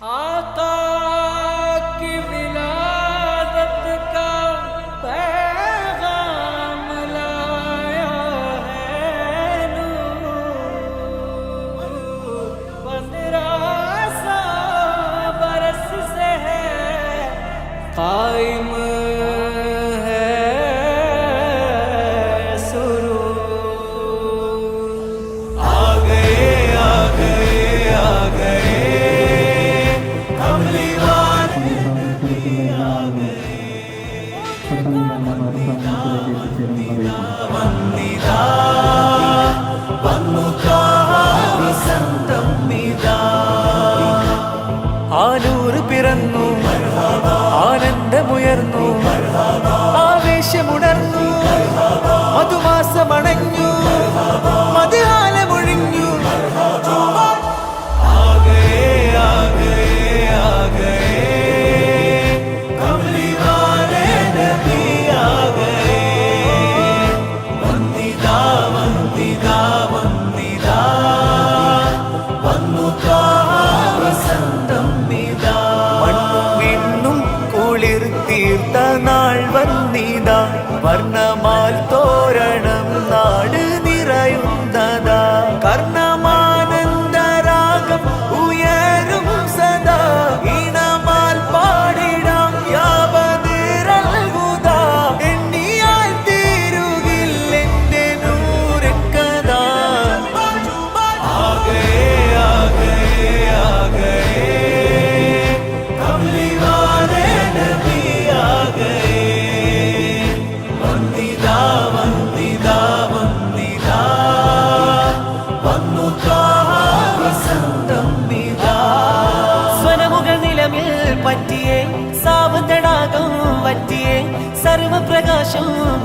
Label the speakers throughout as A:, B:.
A: Ah.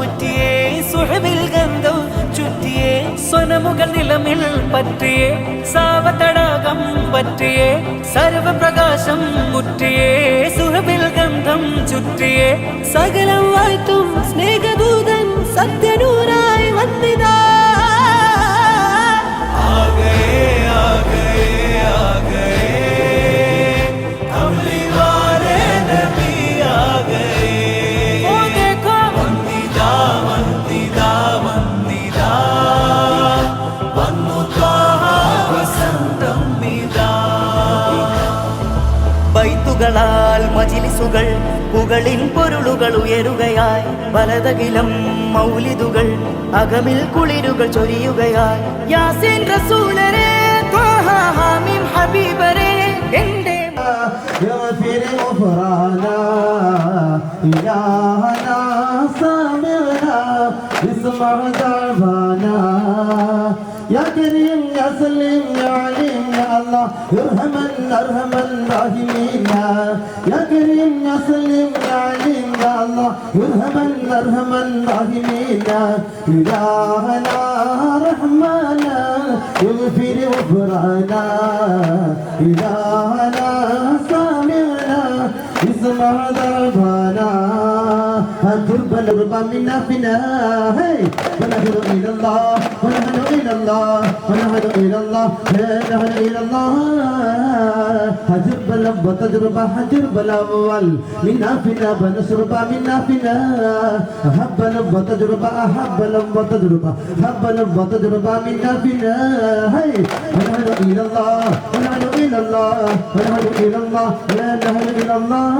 A: ഊറ്റിയേ സുഹൃതിൽ ഗന്ധം ചുറ്റിയേ സ്വനമുഖ നിലമിൽ പറ്റിയേ സാവതടാകം പറ്റിയേ സർവപ്രകാശം മുറ്റിയേ സുഹൃതിൽ ഗന്ധം ചുറ്റിയേ സകലം വായ്ത്തും സ്നേഹദൂതൻ സത്യനൂരായി വന്നിതാ.
B: ആകെ
C: ആകെ. മജിലിസുകൾ പുകളിൻ പൊരുളുകൾ ഉയരുകയായി വലതകിലം മൗലിദുകൾ അകമിൽ കുളിരുകൾ ചൊരിയുകയായി യാസീൻ റസൂലരെ ത്വാഹ ഹാമിം ഹബീബരെ എന്റെ
D: يغفر غفرانا إلهنا سامعنا اسمع دعوانا يا كريم يا سليم يا عليم ارحمن ارحم الراحمين يا كريم يا سليم يا عليم يا الله. ارحمن ارحم الراحمين إلهنا رحمنا. يغفر غفرانا. إلهنا سامعنا. اسمع ضربنا التربة الربا منا فينا. هي ونحن إلى الله. ونحن إلى الله ونحن إلى الله ونحن إلى الله. حجرب لب وتجربة حجرب الأول منا فينا بنشرب منا فينا. أحب لب وتجربة أحب لب وتجربة حب لب وتجربة منا فينا. هي ونحن إلى الله ونحن إلى الله ونحن إلى الله ونحن إلى الله.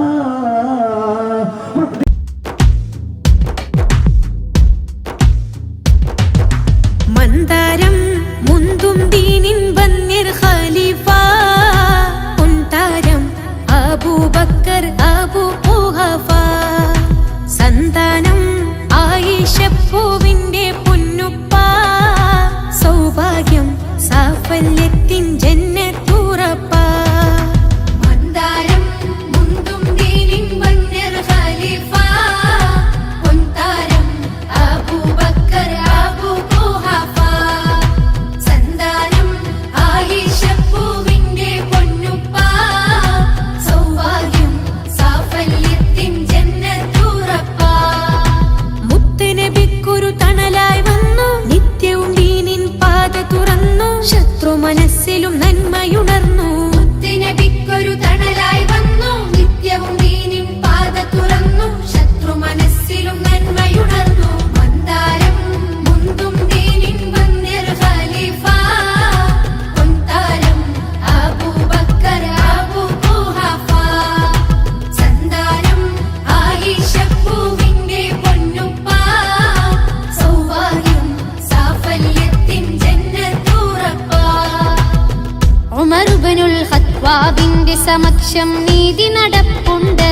E: സമക്ഷം നീതി നടപ്പുണ്ട്.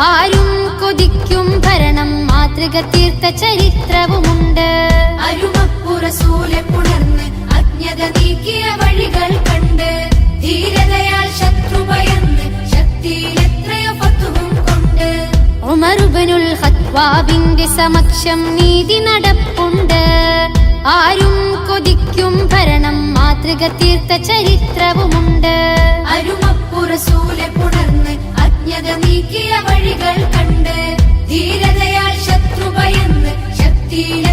E: ആരും കൊതിക്കും ഭരണം മാതൃക തീർത്ത ചരിത്രവുമുണ്ട്.
F: അജ്ഞത നീക്കിയ വഴികൾ ധീരതയാൽ കൊണ്ട്.
E: സമക്ഷം നീതി നടപ്പുണ്ട്. ആരും കൊതിക്കും ഭരണം മാതൃക തീർത്ത ചരിത്രവുമുണ്ട്
F: അരുമപ്പുറസൂലെ പുണർന്ന് അജ്ഞത നീക്കിയ വഴികൾ കണ്ട് ധീരതയാൽ ശത്രു ഭയന്ന് ശക്തിയിൽ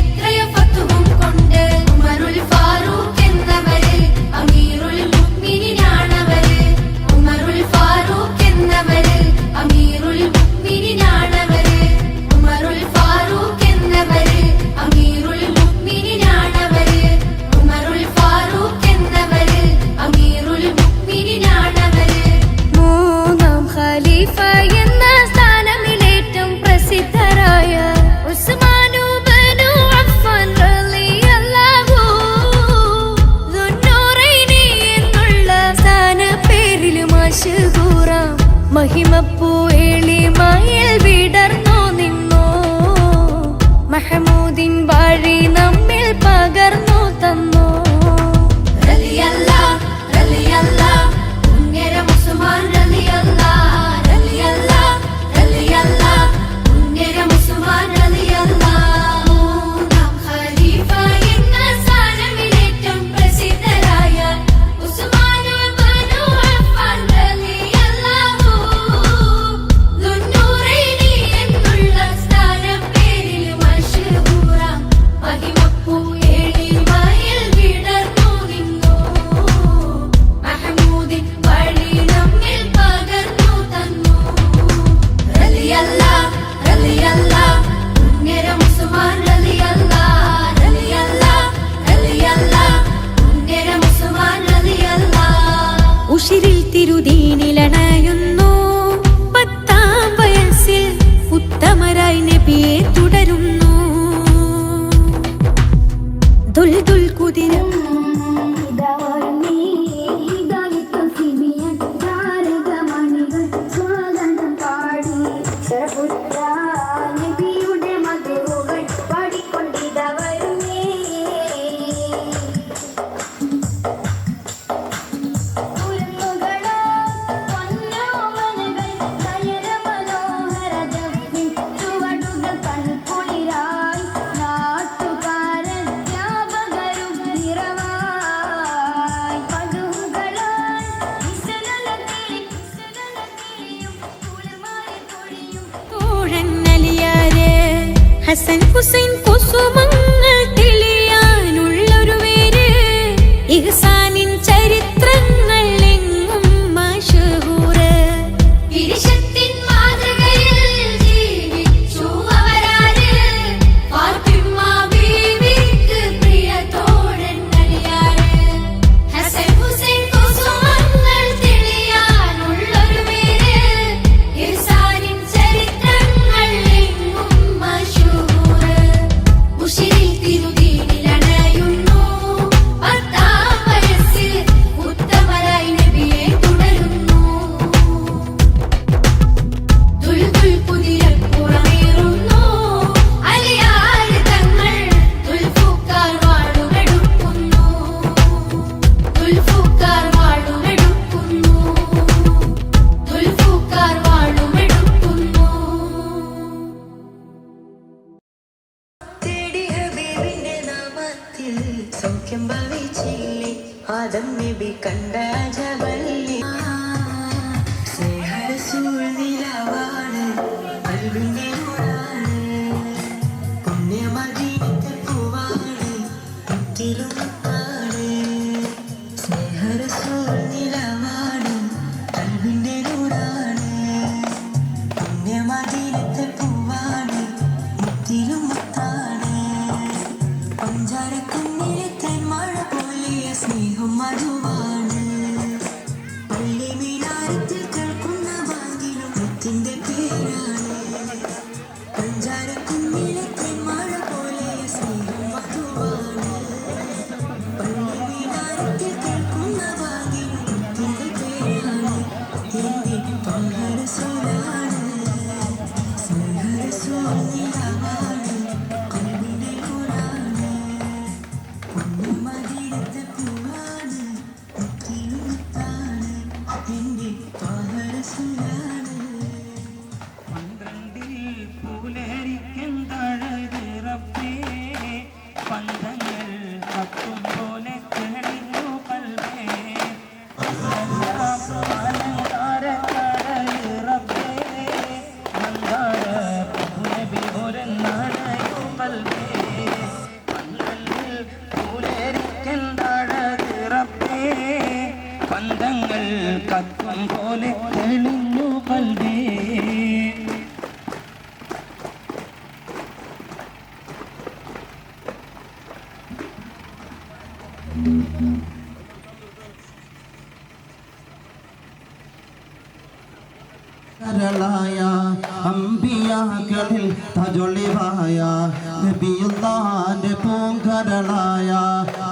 G: റഹ്മാന്റെ
D: പൂങ്കടളായ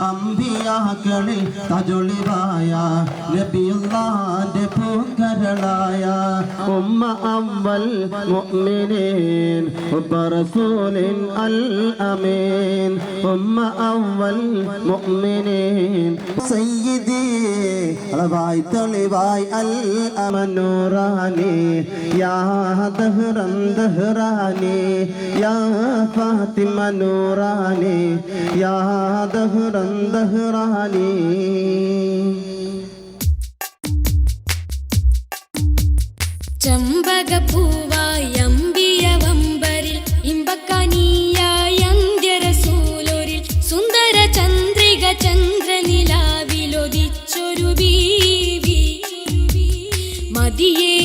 D: അംബിയാക്കളിൽ തജൊളിവായ നബിയുള്ളാന്റെ പൂ കരളായ ഉമ്മ അവൽ മുഅ്മിനീൻ ഉപ്പ റസൂലിൻ അൽ അമീൻ. ഉമ്മ അവൽ മുഅ്മിനീൻ. സയ്യിദി അളവായി തെളിവായി അൽ അമനൂറാനി. യാ ദഹ്റൻ ദഹ്റാനി. യാ ഫാത്തിമ നൂറാനി. യാ ദഹ്റൻ ദഹ്റാനി. ും
F: അമ്പിയ സുന്ദര ചന്ദ്രിക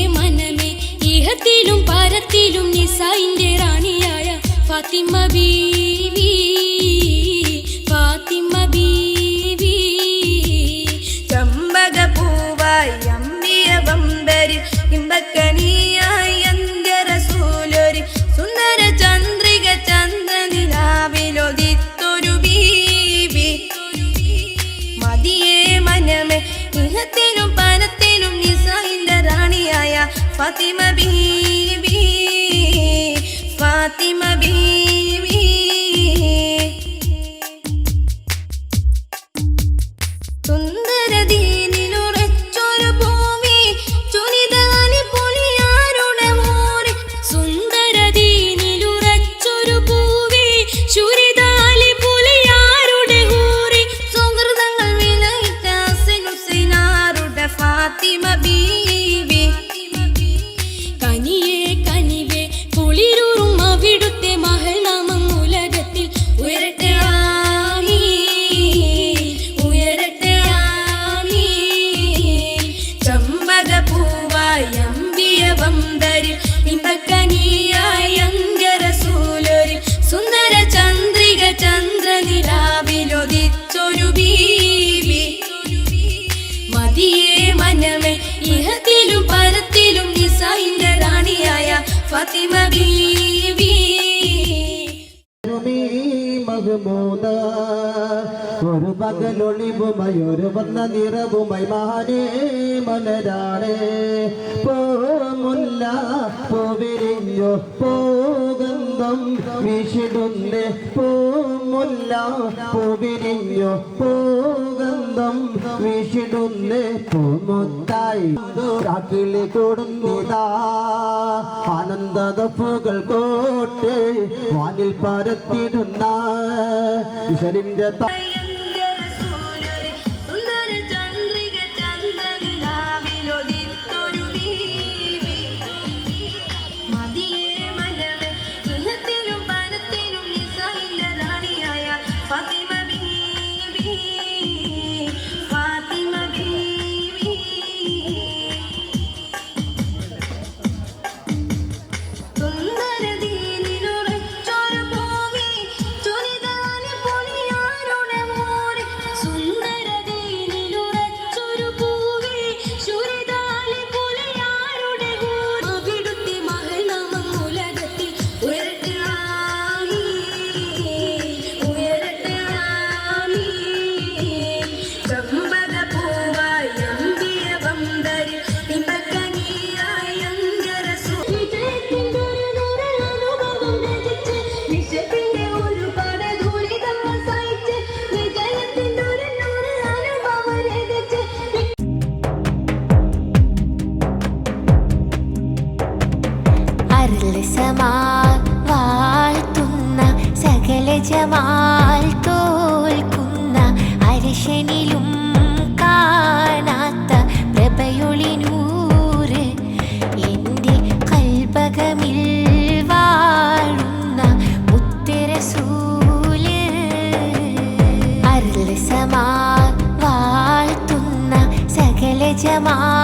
F: മനമേ ഇഹത്തിലും പരത്തിലും നിസായിന്റെ റാണിയായ ഫാത്തിമ ബീവി.
D: നിറയുന്ന നിറവുമൈ മഹാനേ മലരാണേ പോമുല്ല പോവിരിഞ്ഞു പോകന്തം വിഷിടുന്നേ പോമുല്ല പോവിരിഞ്ഞു പോകന്തം വിഷിടുന്നേ പൂമുത്തായി കാക്കിളി കൊടുന്നിതാ ആനന്ദതപ്പുകൾ കോട്ട് വാനിൽ പരത്തിടുന്ന.
H: വിശലിന്റെ രാജ്യമാ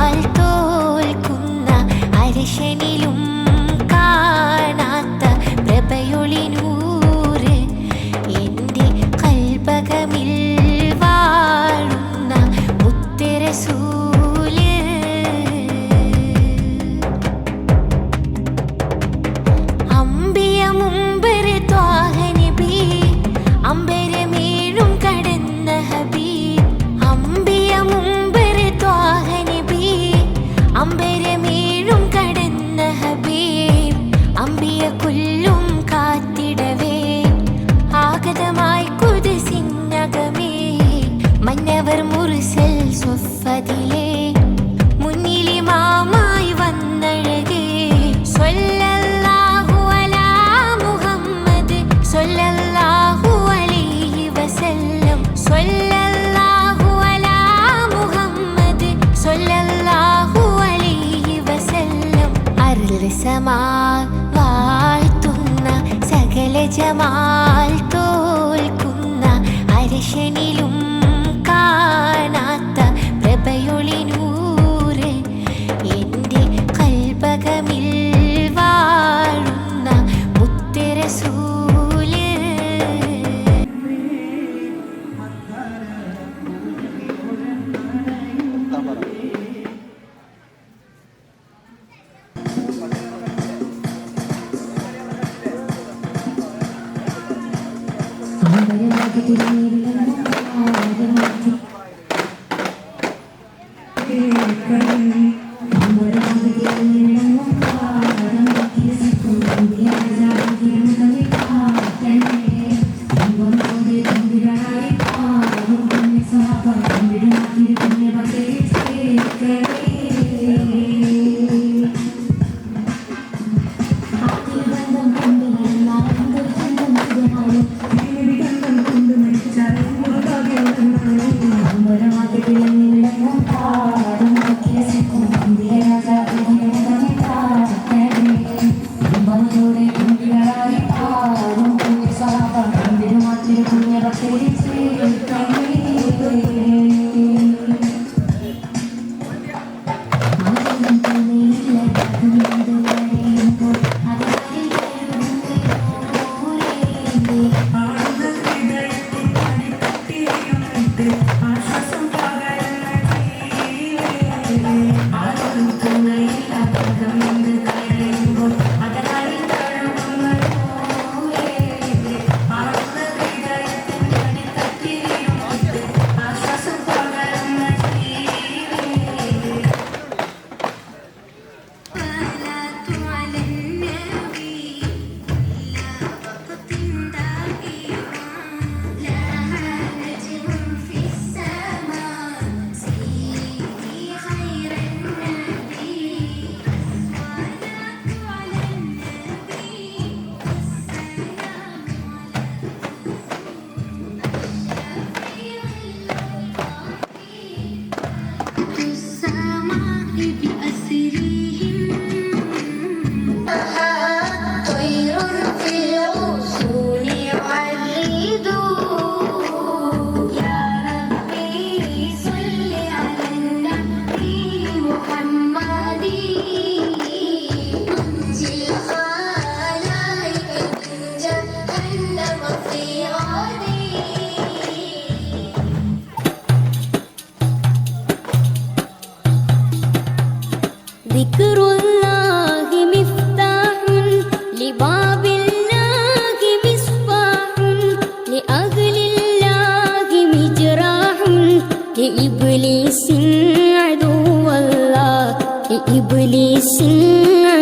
H: لإبليس عدو الله لإبليس عدو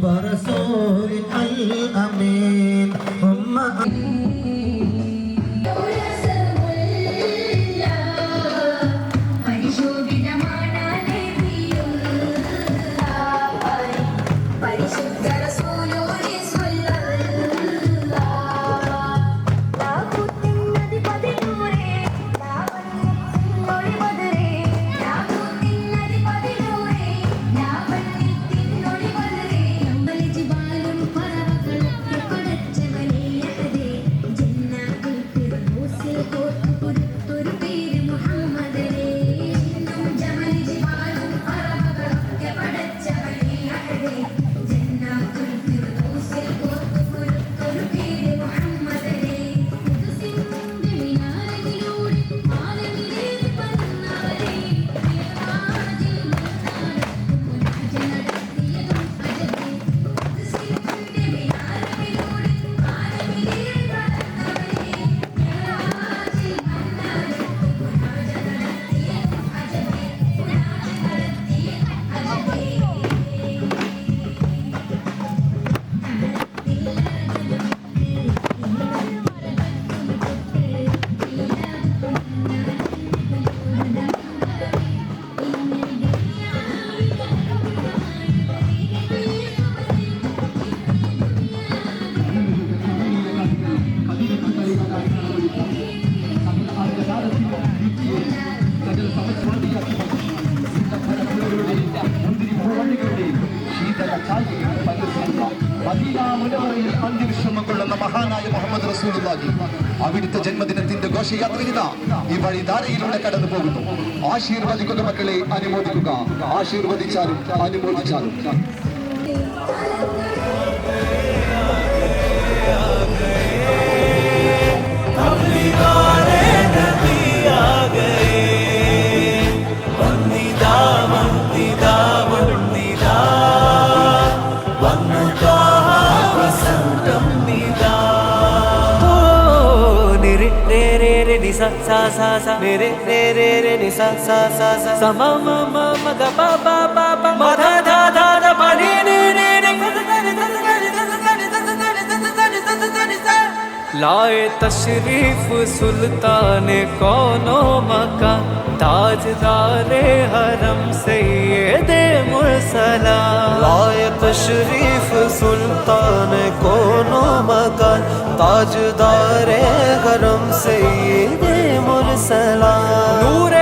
I: Para so
J: മദീനാമുനവറയിൽ കൊള്ളുന്ന മഹാനായ മുഹമ്മദ് റസൂലുള്ളാഹി. അവിടുത്തെ ജന്മദിനത്തിന്റെ ഘോഷയാത്രയിത ഈ വഴി ധാരയിലൂടെ കടന്നു പോകുന്നു. ആശീർവദിക്കുന്ന മക്കളെ അനുമോദിക്കുക. ആശീർവദിച്ചാലും അനുമോദിച്ചാലും.
B: سا سا
A: سا میرے رے رے رے نی سا سا سا سا سا ما ما ما ما گا با با با با ما دھا دھا دھا دھا ما نی نی نی نی لائے تشریف سلطان کونوں مکہ تاج دارے حرم سید مرسلا لائق شریف سلطان کونو مکان. تاج دارے حرم سید مرسلا نور